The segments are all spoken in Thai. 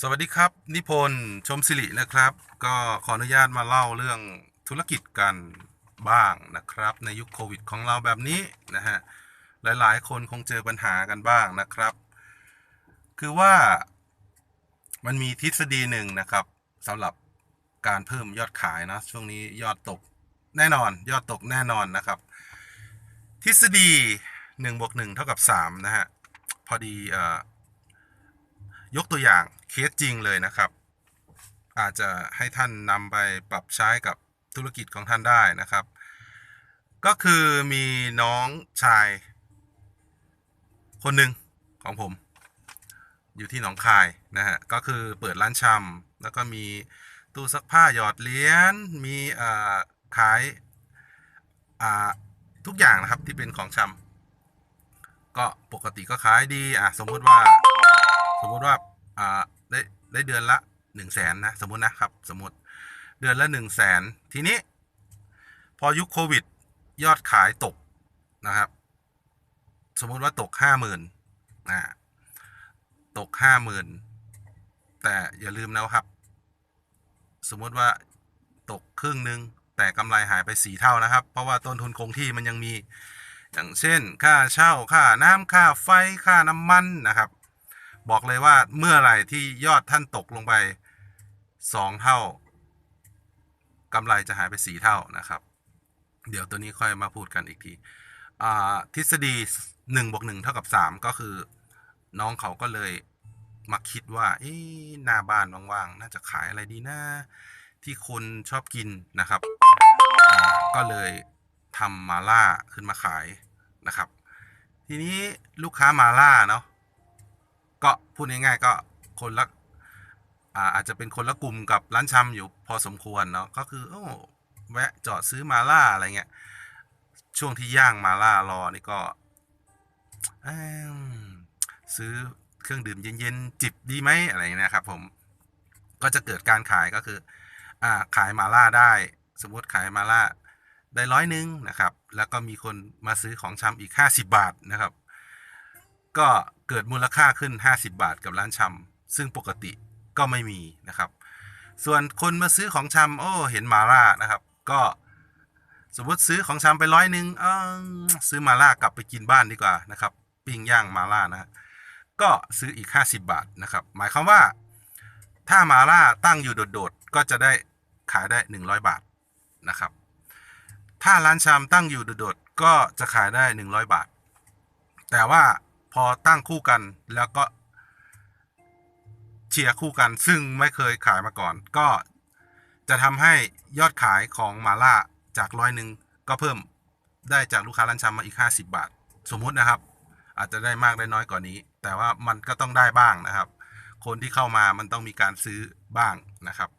สวัสดีครับ นิพนธ์ชมสิรินะครับ ก็ขออนุญาตมาเล่าเรื่องธุรกิจกันบ้างนะครับ ในยุคโควิดของเราแบบนี้นะฮะหลายๆ คนคงเจอปัญหากันบ้างนะครับ คือว่ามันมีทฤษฎีหนึ่งนะครับสำหรับการเพิ่มยอดขายนะช่วงนี้ยอดตกแน่นอน ยอดตกแน่นอนนะครับ ทฤษฎี1บวก1เท่ากับ3นะฮะพอดีเอ่อ ยกตัวอย่างเคสจริงเลยนะครับ อาจจะให้ท่านนำไปปรับใช้กับธุรกิจของท่านได้นะครับ ก็คือมีน้องชาย คนหนึ่งของผม อยู่ที่หนองคายนะฮะก็คือเปิดร้านชำแล้วก็มีตู้ซักผ้าหยอดเหรียญมีอ่าขายอ่าทุกอย่างนะครับที่เป็นของชำก็ปกติก็ขายดีอะสมมติว่า สมมติว่า อ่าได้ได้เดือนละหนึ่งแสนนะ สมมตินะครับ สมมติเดือนละหนึ่งแสนทีนี้ พอยุคโควิด ยอดขายตกนะครับ สมมติว่าตกห้าหมื่นอ่าตกห้าหมื่นแต่อย่าลืมนะครับ สมมติว่าตกครึ่งหนึ่งแต่กำไรหายไปสี่เท่านะครับ เพราะว่าต้นทุนคงที่มันยังมี อย่างเช่น ค่าเช่าค่าน้ำค่าไฟค่าน้ำมันนะครับ บอกเลยว่าเมื่อไหร่ที่ยอดท่านตกลงไปสองเท่ากำไรจะหายไปสี่เท่านะครับ เดี๋ยวตัวนี้ค่อยมาพูดกันอีกทีทฤษฎีหนึ่งบวกหนึ่งเท่ากับสามก็คือ น้องเขาก็เลยมาคิดว่าเอ๊หน้าบ้านว่างๆ น่าจะขายอะไรดีนะ ที่คนชอบกินนะครับ ก็เลยทำมาล่าขึ้นมาขายนะครับ ทีนี้ลูกค้ามาล่าเนาะ ก็พูดง่ายๆก็คนละอาอาจจะเป็นคนละกลุ่มกับร้านชำอยู่พอสมควรเนาะก็คือโอ้แวะจอดซื้อมาล่าอะไรเงี้ยช่วงที่ย่างมาล่ารอนี่ก็ซื้อเครื่องดื่มเย็นๆจิบดีไหมอะไรเงี้ยนะครับผมก็จะเกิดการขายก็คืออ่าขายมาล่าได้ สมมติขายมาล่าได้ร้อยหนึ่งนะครับ แล้วก็มีคนมาซื้อของชำอีก 50 บาทนะครับ ก็เกิดมูลค่าขึ้น 50 บาทกับร้านชำซึ่งปกติก็ไม่มีนะครับ ส่วนคนมาซื้อของชำโอ้เห็นมาล่านะครับ ก็สมมติซื้อของชำไปร้อยหนึ่งเออซื้อมาล่ากลับไปกินบ้านดีกว่านะครับปิ้งย่างมาล่านะฮะก็ซื้ออีก 50 บาทนะครับ หมายความว่า ถ้ามาล่าตั้งอยู่โดดๆก็จะได้ขายได้ 100 บาทนะครับ ถ้าร้านชำตั้งอยู่โดดๆก็จะขายได้ 100 บาท แต่ว่า พอตั้งคู่กัน แล้วก็เชียร์คู่กัน ซึ่งไม่เคยขายมาก่อน ก็จะทำให้ยอดขายของมาล่าจากร้อยหนึ่งก็เพิ่มได้จากลูกค้าร้านชำมาอีก 50 บาท สมมุตินะครับ อาจจะได้มากได้น้อยกว่านี้ แต่ว่ามันก็ต้องได้บ้างนะครับ คนที่เข้ามามันต้องมีการซื้อบ้างนะครับ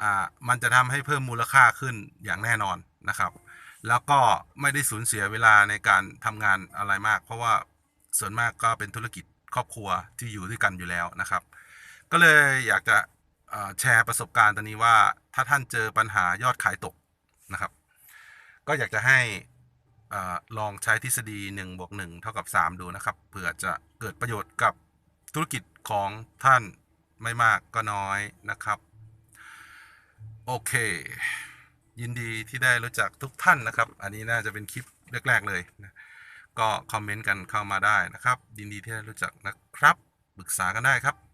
อ่ามันจะทำให้เพิ่มมูลค่าขึ้นอย่างแน่นอนนะครับ แล้วก็ไม่ได้สูญเสียเวลาในการทำงานอะไรมาก เพราะว่า ส่วนมากก็เป็นธุรกิจครอบครัวที่อยู่ด้วยกันอยู่แล้วนะครับ ก็เลยอยากจะแชร์ประสบการณ์ตัวนี้ว่าถ้าท่านเจอปัญหายอดขายตกนะครับ ก็อยากจะให้ลองใช้ทฤษฎี1บวก1เท่ากับ 3 ดูนะครับเผื่อจะเกิดประโยชน์กับธุรกิจของท่านไม่มากก็น้อยนะครับ โอเค ยินดีที่ได้รู้จักทุกท่านนะครับ อันนี้น่าจะเป็นคลิปแรก ๆ เลยนะ ก็คอมเมนต์กันเข้ามาได้นะครับ ยินดีที่ได้รู้จักนะครับปรึกษากันได้ครับ